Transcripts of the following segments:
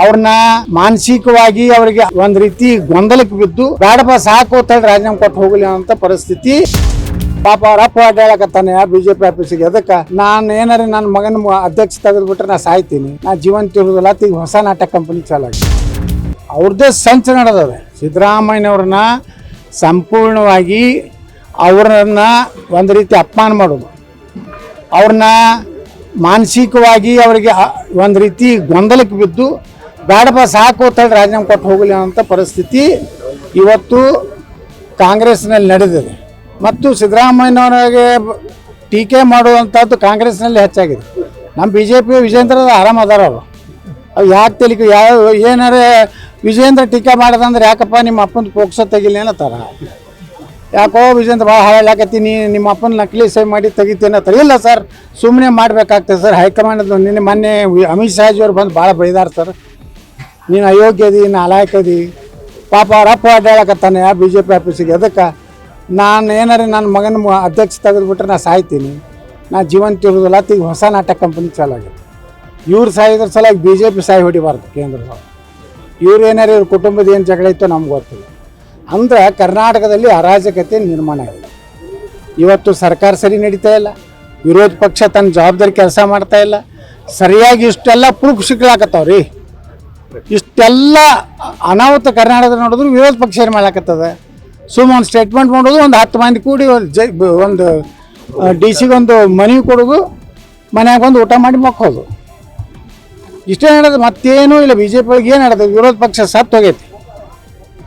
ಅವ್ರನ್ನ ಮಾನಸಿಕವಾಗಿ ಅವರಿಗೆ ಒಂದ್ ರೀತಿ ಗೊಂದಲಕ್ಕೆ ಬಿದ್ದು ಬೇಡಪ್ಪ ಸಾಕು ಅಂತ ಹೇಳಿ ರಾಜೀನಾಮೆ ಕೊಟ್ಟು ಹೋಗಲಿ ಅಂತ ಪರಿಸ್ಥಿತಿ ಪಾಪ ಅವ್ರ ಅಪ್ಪ ಅಡ್ಡಾಡಕತ್ತಾನೆ ಬಿಜೆಪಿ ಆಫೀಸಿಗೆ. ಅದಕ್ಕೆ ನಾನು ಏನಾರ ನನ್ನ ಮಗನ ಅಧ್ಯಕ್ಷ ತೆಗೆದ್ಬಿಟ್ರೆ ನಾ ಸಾಯ್ತೀನಿ. ನಾ ಜೀವಂತ ಇರೋದಿಲ್ಲ ಅಂತ ಈಗ ಹೊಸ ನಾಟಕ ಕಂಪನಿ ಚಾಲಾಗಿ ಅವ್ರದ್ದೇ ಸಂಚ ನಡೆದದೆ. ಸಿದ್ದರಾಮಯ್ಯನವ್ರನ್ನ ಸಂಪೂರ್ಣವಾಗಿ ಅವ್ರನ್ನ ಒಂದು ರೀತಿ ಅಪಮಾನ ಮಾಡೋದು. ಅವ್ರನ್ನ ಮಾನಸಿಕವಾಗಿ ಅವರಿಗೆ ಒಂದು ರೀತಿ ಗೊಂದಲಕ್ಕೆ ಬಿದ್ದು ಬೇಡಪ್ಪ ಸಾಕು ಅಂತ ಹೇಳಿ ರಾಜೀನಾಮೆ ಕೊಟ್ಟು ಹೋಗಲಿ ಅಂತ ಪರಿಸ್ಥಿತಿ ಇವತ್ತು ಕಾಂಗ್ರೆಸ್ನಲ್ಲಿ ನಡೆದಿದೆ. ಮತ್ತು ಸಿದ್ದರಾಮಯ್ಯನವರಿಗೆ ಟೀಕೆ ಮಾಡುವಂಥದ್ದು ಕಾಂಗ್ರೆಸ್ನಲ್ಲಿ ಹೆಚ್ಚಾಗಿದೆ. ನಮ್ಮ ಬಿ ಜೆ ಪಿ ವಿಜೇಂದ್ರ ಆರಾಮ ಅದಾರ ಅವು ಯಾಕೆ ತೆಲಿಕೆ ಯಾವ ಏನಾರ ವಿಜೇಂದ್ರ ಟೀಕೆ ಮಾಡೋದಂದ್ರೆ ಯಾಕಪ್ಪ ನಿಮ್ಮ ಅಪ್ಪನ ಪೋಕ್ಸೋ ತೆಗಿಲಿ ಅನ್ನತ್ತಾರ ಯಾಕೋ ವಿಜೇಂದ್ರ ಭಾಳ ಹಾಳಾಕತ್ತೀನಿ ನಿಮ್ಮ ಅಪ್ಪನ ನಕಲಿ ಸೈ ಮಾಡಿ ತೆಗಿತೀನಿ ಅಂತಾರೆ ಇಲ್ಲ ಸರ್ ಸುಮ್ಮನೆ ಮಾಡಬೇಕಾಗ್ತದೆ ಸರ್. ಹೈಕಮಾಂಡ್ ನಿನ್ನೆ ಮೊನ್ನೆ ಅಮಿತ್ ಶಾಜಿಯವ್ರು ಬಂದು ಭಾಳ ಬೈದಾರ ಸರ್. ನೀನು ಅಯೋಗ್ಯದಿ ನಾಲಾಯಕದಿ ಪಾಪ ರಪ್ಪ ಅಡ್ಡಾಳಕತ್ತಾನೆ ಬಿ ಜೆ ಪಿ ಆಫೀಸಿಗೆ. ಅದಕ್ಕೆ ನಾನು ಏನಾರ ನನ್ನ ಮಗನ ಅಧ್ಯಕ್ಷ ತೆಗೆದುಬಿಟ್ರೆ ನಾನು ಸಾಯ್ತೀನಿ. ನಾ ಜೀವಂತ ಇರೋದಿಲ್ಲ ಈಗ ಹೊಸ ನಾಟಕ ಕಂಪನಿ ಚಾಲಾಗಿದೆ ಇವ್ರು ಸಾಯಿದ್ರ ಸಲುವಾಗಿ ಬಿ ಜೆ ಪಿ ಸಾಯಿ ಹೊಡಿಬಾರ್ದು ಕೇಂದ್ರ ಇವ್ರು ಏನಾರು ಇವ್ರ ಕುಟುಂಬದ ಏನು ಜಗಳ ಇತ್ತು ನಮ್ಗೆ ಗೊತ್ತಿಲ್ಲ. ಅಂದ್ರೆ ಕರ್ನಾಟಕದಲ್ಲಿ ಅರಾಜಕತೆ ನಿರ್ಮಾಣ ಆಗಿದೆ. ಇವತ್ತು ಸರ್ಕಾರ ಸರಿ ನಡೀತಾ ಇಲ್ಲ. ವಿರೋಧ ಪಕ್ಷ ತನ್ನ ಜವಾಬ್ದಾರಿ ಕೆಲಸ ಮಾಡ್ತಾ ಇಲ್ಲ. ಸರಿಯಾಗಿ ಇಷ್ಟೆಲ್ಲ ಪ್ರೂಫ್ ಸಿಗ್ಲಾಕತ್ತಾವ್ರಿ ಇಷ್ಟೆಲ್ಲ ಅನಾಹುತ ಕರ್ನಾಟಕದ ನೋಡಿದ್ರು ವಿರೋಧ ಪಕ್ಷ ಏನು ಮಾಡಾಕತ್ತದ ಸುಮ್ಮ ಒಂದು ಸ್ಟೇಟ್ಮೆಂಟ್ ಮಾಡೋದು ಒಂದು ಹತ್ತು ಮಂದಿ ಕೂಡಿ ಒಂದು ಜೈ ಬ- ಒಂದು ಡಿ ಸಿಗೊಂದು ಮನವಿ ಕೊಡೋದು ಮನ್ಯಾಗ ಒಂದು ಊಟ ಮಾಡಿ ಮಕ್ಕೋದು. ಇಷ್ಟೇ ನಡೆದು ಮತ್ತೇನೂ ಇಲ್ಲ ಬಿ ಜೆ ಪಿ ಒಳಗೆ ಏನು ನಡೆದ ವಿರೋಧ ಪಕ್ಷ ಸತ್ತು ಹೋಗೈತಿ.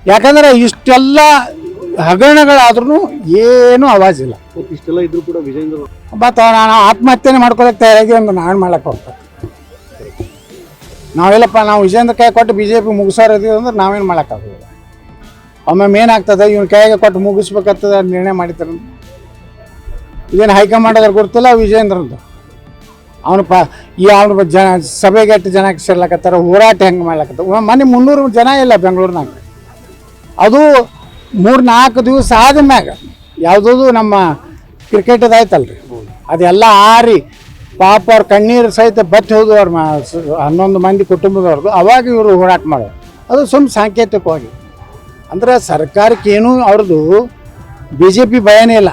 ಯಾಕಂದ್ರೆ ಇಷ್ಟೆಲ್ಲ ಹಗರಣಗಳಾದ್ರೂ ಏನೂ ಆವಾಜಿಲ್ಲ. ಇಷ್ಟೆಲ್ಲ ಇದ್ರು ಕೂಡ ವಿಜೇಂದ್ರ ಮತ್ತು ನಾನು ಆತ್ಮಹತ್ಯೆನೇ ಮಾಡ್ಕೊಳಕ್ಕೆ ತಯಾರಾಗಿ ಒಂದು ನಾನು ಮಾಡಕ್ಕೆ ಹೋಗ್ತಾರೆ ನಾವೆಲ್ಲಪ್ಪ, ನಾವು ವಿಜೇಂದ್ರ ಕೈ ಕೊಟ್ಟು ಬಿ ಜೆ ಪಿ ಮುಗಿಸೋರಿದೀವಿ ಅಂದ್ರೆ ನಾವೇನು ಮಾಡೋಕ್ಕಾಗೋದಿಲ್ಲ. ಒಮ್ಮೊಮ್ಮೆ ಏನಾಗ್ತದೆ ಇವ್ನ ಕೈಗೆ ಕೊಟ್ಟು ಮುಗಿಸ್ಬೇಕಾಗ್ತದೆ ನಿರ್ಣಯ ಮಾಡಿದ್ರು. ಇದೇನು ಹೈಕಮಾಂಡ್ ಅದ್ರ ಗೊತ್ತಿಲ್ಲ ವಿಜೇಂದ್ರಂದು ಅವನು ಪ, ಈ ಅವ್ನು ಜನ, ಸಭೆಗೆ ಎಷ್ಟು ಜನಕ್ಕೆ ಸೇರ್ಲಕತ್ತಾರ, ಹೋರಾಟ ಹೆಂಗೆ ಮಾಡ್ಲಕತ್ತ ಮನೆ ಮುನ್ನೂರು ಜನ ಇಲ್ಲ ಬೆಂಗಳೂರಿನಾಗ. ಅದು ಮೂರು ನಾಲ್ಕು ದಿವಸ ಆದ ಮ್ಯಾಗ ನಮ್ಮ ಕ್ರಿಕೆಟ್ ಆಯ್ತಲ್ರಿ. ಅದೆಲ್ಲ ಆರಿ ಪಾಪ ಅವ್ರ ಕಣ್ಣೀರು ಸಹಿತ ಬತ್ತಿ ಹೋದ್ರು ಅವ್ರ ಹನ್ನೊಂದು ಮಂದಿ ಕುಟುಂಬದವ್ರದ್ದು ಅವಾಗ ಇವರು ಹೋರಾಟ ಮಾಡೋದು ಅದು ಸುಮ್ಮ ಸಾಂಕೇತಿಕವಾಗಿ. ಅಂದ್ರೆ ಸರ್ಕಾರಕ್ಕೆ ಏನೂ ಅವ್ರದ್ದು ಬಿ ಜೆ ಪಿ ಭಯನೇ ಇಲ್ಲ.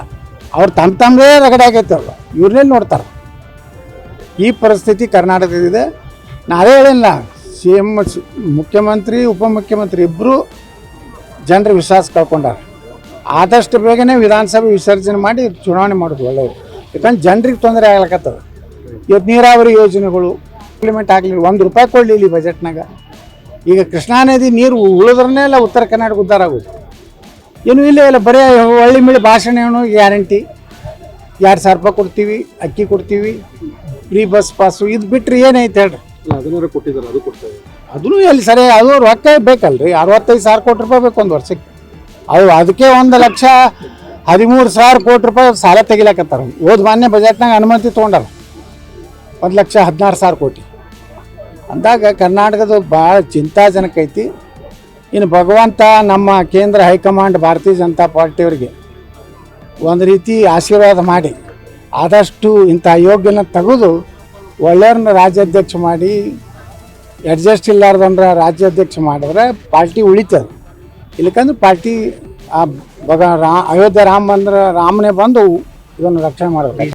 ಅವ್ರು ತಮ್ಮ ತಮ್ಮದೇ ರಗಡೆ ಆಗೈತೆ ಅವ್ರು. ಇವ್ರನ್ನೇ ನೋಡ್ತಾರೆ. ಈ ಪರಿಸ್ಥಿತಿ ಕರ್ನಾಟಕದಿದೆ ನಾವೇ ಹೇಳಿಲ್ಲ, ಸಿ ಎಂ ಮುಖ್ಯಮಂತ್ರಿ, ಉಪಮುಖ್ಯಮಂತ್ರಿ ಇಬ್ಬರು ಜನರ ವಿಶ್ವಾಸ ಕಳ್ಕೊಂಡಾರ. ಆದಷ್ಟು ಬೇಗನೆ ವಿಧಾನಸಭೆ ವಿಸರ್ಜನೆ ಮಾಡಿ ಚುನಾವಣೆ ಮಾಡೋದು ಒಳ್ಳೆಯದು. ಯಾಕಂದ್ರೆ ಜನರಿಗೆ ತೊಂದರೆ ಆಗ್ಲಕತ್ತದ. ಇವತ್ತು ನೀರಾವರಿ ಯೋಜನೆಗಳು ಇಂಪ್ಲಿಮೆಂಟ್ ಆಗಲಿಲ್ಲ. ಒಂದು ರೂಪಾಯಿ ಕೊಡಲಿ ಇಲ್ಲಿ ಬಜೆಟ್ನಾಗ ಈಗ ಕೃಷ್ಣಾ ನದಿ ನೀರು ಉಳಿದ್ರನ್ನೇ ಇಲ್ಲ ಉತ್ತರ ಕರ್ನಾಟಕ ಉದ್ಧಾರ ಆಗೋದು. ಏನು ಇಲ್ಲ ಇಲ್ಲ ಬರೀ ಹಳ್ಳಿ ಮಿಳಿ ಭಾಷಣ ಏನು ಗ್ಯಾರಂಟಿ. ಎರಡು ಸಾವಿರ ರೂಪಾಯಿ ಕೊಡ್ತೀವಿ ಅಕ್ಕಿ ಕೊಡ್ತೀವಿ ಫ್ರೀ ಬಸ್ ಪಾಸು ಇದು ಬಿಟ್ಟರೆ ಏನೈತೆ ಹೇಳ್ರಿ? ಅದನ್ನು ಎಲ್ಲಿ ಸರಿ ಅದು ರೊಕ್ಕ ಬೇಕಲ್ರಿ ಅರವತ್ತೈದು ಸಾವಿರ ಕೋಟಿ ರೂಪಾಯಿ ಬೇಕು ಒಂದು ವರ್ಷಕ್ಕೆ. ಅದು ಅದಕ್ಕೆ ಒಂದು ಲಕ್ಷ ಹದಿಮೂರು ಸಾವಿರ ಕೋಟಿ ರೂಪಾಯಿ ಸಾಲ ತೆಗಿಲಾಕತ್ತಾರ. ಹೋದ ಮಾನ್ಯ ಬಜೆಟ್ನಾಗ ಅನುಮತಿ ತೊಗೊಂಡಾರ. ಒಂದು ಲಕ್ಷ ಹದಿನಾರು ಸಾವಿರ ಕೋಟಿ. ಅಂದಾಗ ಕರ್ನಾಟಕದ ಭಾಳ ಚಿಂತಾಜನಕ ಐತಿ. ಇನ್ನು ಭಗವಂತ ನಮ್ಮ ಕೇಂದ್ರ ಹೈಕಮಾಂಡ್ ಭಾರತೀಯ ಜನತಾ ಪಾರ್ಟಿಯವರಿಗೆ ಒಂದು ರೀತಿ ಆಶೀರ್ವಾದ ಮಾಡಿ, ಆದಷ್ಟು ಇಂಥ ಯೋಗ್ಯನ ತೆಗೆದು ಒಳ್ಳೆಯವ್ರನ್ನ ರಾಜ್ಯಾಧ್ಯಕ್ಷ ಮಾಡಿ ಅಡ್ಜಸ್ಟ್ ಇಲ್ಲಾರ್ದಂದ್ರೆ ರಾಜ್ಯಾಧ್ಯಕ್ಷ ಮಾಡಿದ್ರೆ ಪಾರ್ಟಿ ಉಳಿತದೆ. ಇಲ್ಲಕಂದ್ರೆ ಪಾರ್ಟಿ, ಆ ಭಗ ರಾ, ಅಯೋಧ್ಯೆ ರಾಮ ಬಂದ್ರೆ ರಾಮನೇ ಬಂದು ಇದನ್ನು ರಕ್ಷಣೆ ಮಾಡಬೇಕು.